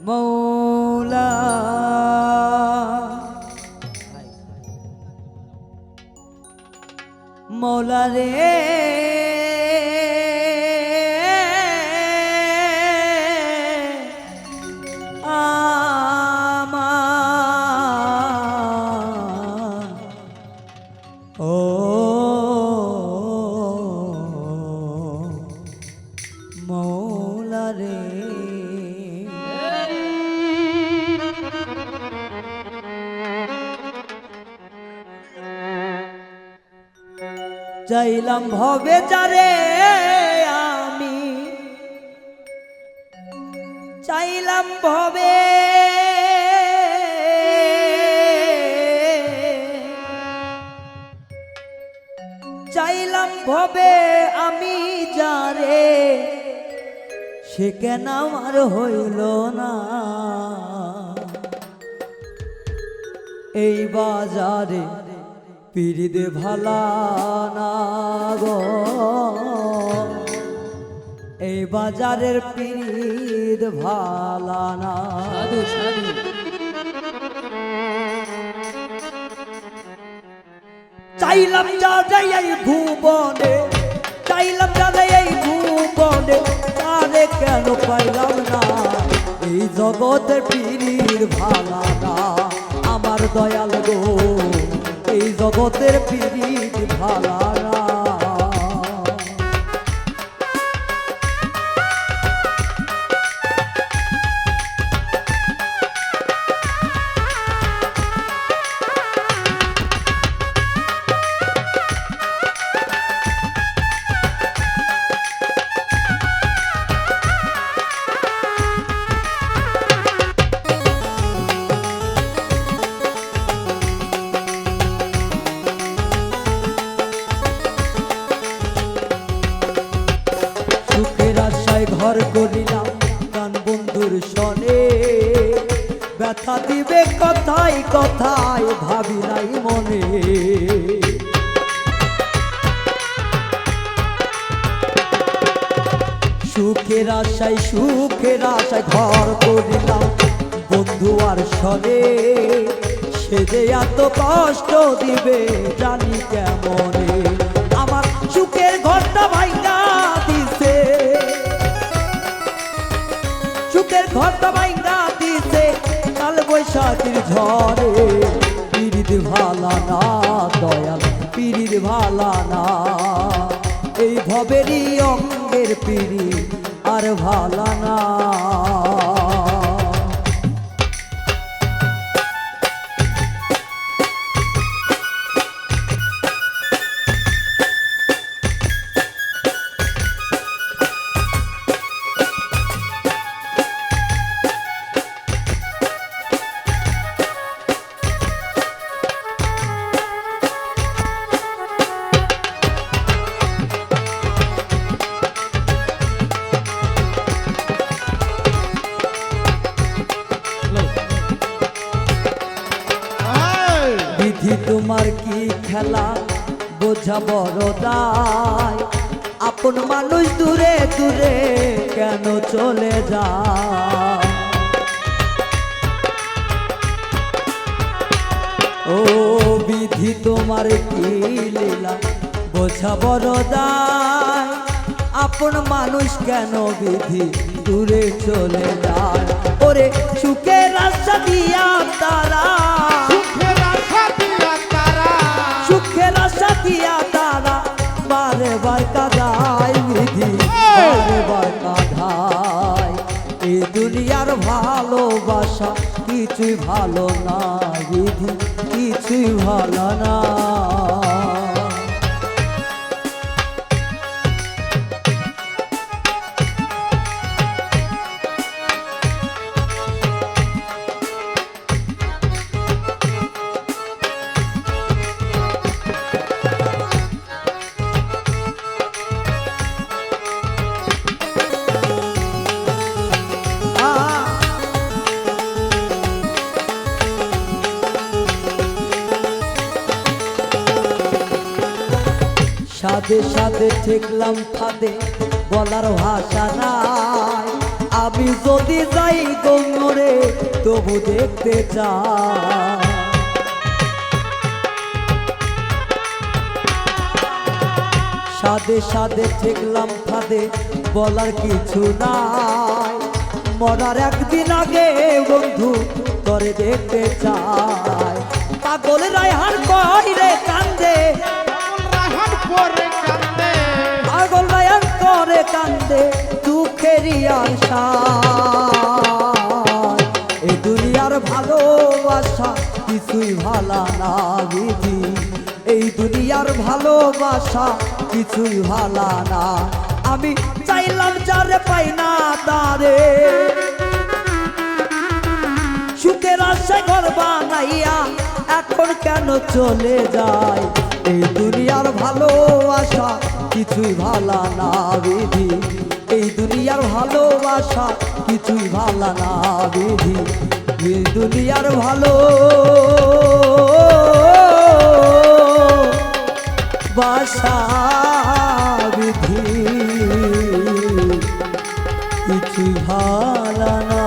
মৌলা। মৌলা রে। চাইলাম ভবে যারে আমি। চাইলাম ভবে। চাইলাম ভবে আমি যারে, সে কেন আমার হইল না? এই বাজারে পিড়িদে ভালা না গো। এই বাজারের পিড়িদ ভালা না। সাধু সাধু। চাইলাম যারে এই ভুবনে চাইলাম যারে এই ভুবনে তারে কেন পাইলাম না? এই জগতের পিড়ির ভালা না আমার দয়াল গো। এই জগতের পিড়িত ভালা ঘর করিলাম কান বন্ধুর সনে। ব্যথা দিবে কথাই কথাই ভাবি নাই মনে। সুখের আশায় সুখের আশায় ঘর করিলাম বন্ধু আর সনে। সে যে এত কষ্ট দিবে, জানি কেমনে বৈশাখীর পীরিত ভালা না, দয়াল পীরিত ভালা না। এই ভবেরই অঙ্গের পিড়ি আর ভালা না। খেলা, বোঝা বড় দায়। আপন মানুষ দূরে দূরে কেন চলে যায়? ও বিধি তোমার কি লীলা, বোঝা বড় দায়। আপন মানুষ কেন বিধি দূরে চলে যায়? ওরে ভালোবাসা কিছুই ভালো না বিধি কিছুই ভালো না। সাদে সাদে ঠেকলাম ফাদে, বলার ভাষা নাই। আমি যদি যাই গঙ্গরে, তবু দেখতে চাই। সাদে সাদে ঠেকলাম ফাদে, বলার কিছু নাই। মরার একদিন আগে বন্ধু করে দেখতে চাই। পাগল রায়হান কই রে কান্দে। রাহান পরে কান্দে দুঃখেরই আশা এই দুনিয়ার ভালোবাসা কিছুই ভালা না বিধি। এই দুনিয়ার ভালোবাসা কিছুই ভালা না। আমি চাইলাম যারে পাই না তারে। সুখের আশা ঘর বানাইয়া এখন কেন চলে যায়। এই দুনিয়ার ভালোবাসা কিছুই ভালা না বিধি। এই দুনিয়ার ভালোবাসা কিছুই ভালা না বিধি। এই দুনিয়ার ভালো বাসা বিধি। কিছুই ভালা না